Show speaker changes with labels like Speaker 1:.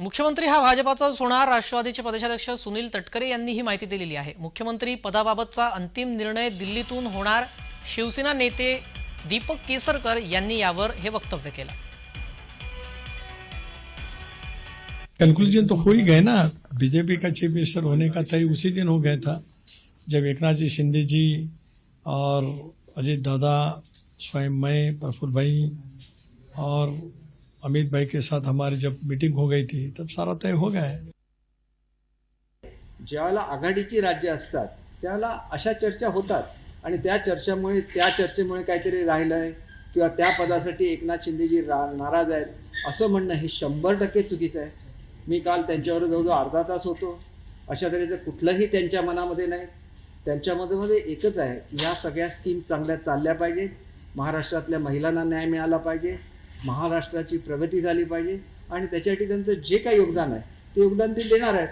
Speaker 1: मुख्यमंत्री हा भाजपाचाच होणार राष्ट्रवादीचे प्रदेशाध्यक्ष सुनील तटकरे यांनी ही माहिती दिलेली आहे. मुख्यमंत्री पदाबाबतचा अंतिम निर्णय दिल्लीतून होणार शिवसेना नेते दीपक केसरकर यांनी यावर हे वक्तव्य केलं.
Speaker 2: कंक्लूजन तो हो ही गए ना. बीजेपी का चीफ मिनिस्टर होने का तय उसी दिन हो गया था जब एकनाथ जी शिंदे जी और अजीत दादा स्वयं मैं प्रफुल्ल भाई और अमित भाई के साथ हमारी जब मीटिंग हो गई थी तब सारा तय हो गया है।
Speaker 3: ज्याला आघाडीची राज्य असतात त्याला अशा चर्चा होतात आणि त्या चर्चामुळे त्या चर्चेमुळे काहीतरी राहिलं आहे किंवा त्या पदासाठी एकनाथ शिंदेजी रा नाराज आहेत असं म्हणणं हे शंभर टक्के चुकीचं आहे. मी काल त्यांच्यावर जवळजवळ अर्धा तास होतो. अशा तऱ्हेचं कुठलंही त्यांच्या मनामध्ये नाही. त्यांच्यामध्ये मध्ये एकच आहे की ह्या सगळ्या स्कीम चांगल्या चालल्या पाहिजेत. महाराष्ट्रातल्या महिलांना न्याय मिळाला पाहिजे. महाराष्ट्राची प्रगती झाली पाहिजे आणि त्याच्यासाठी त्यांचं जे काही योगदान आहे ते योगदान ते देणार आहेत.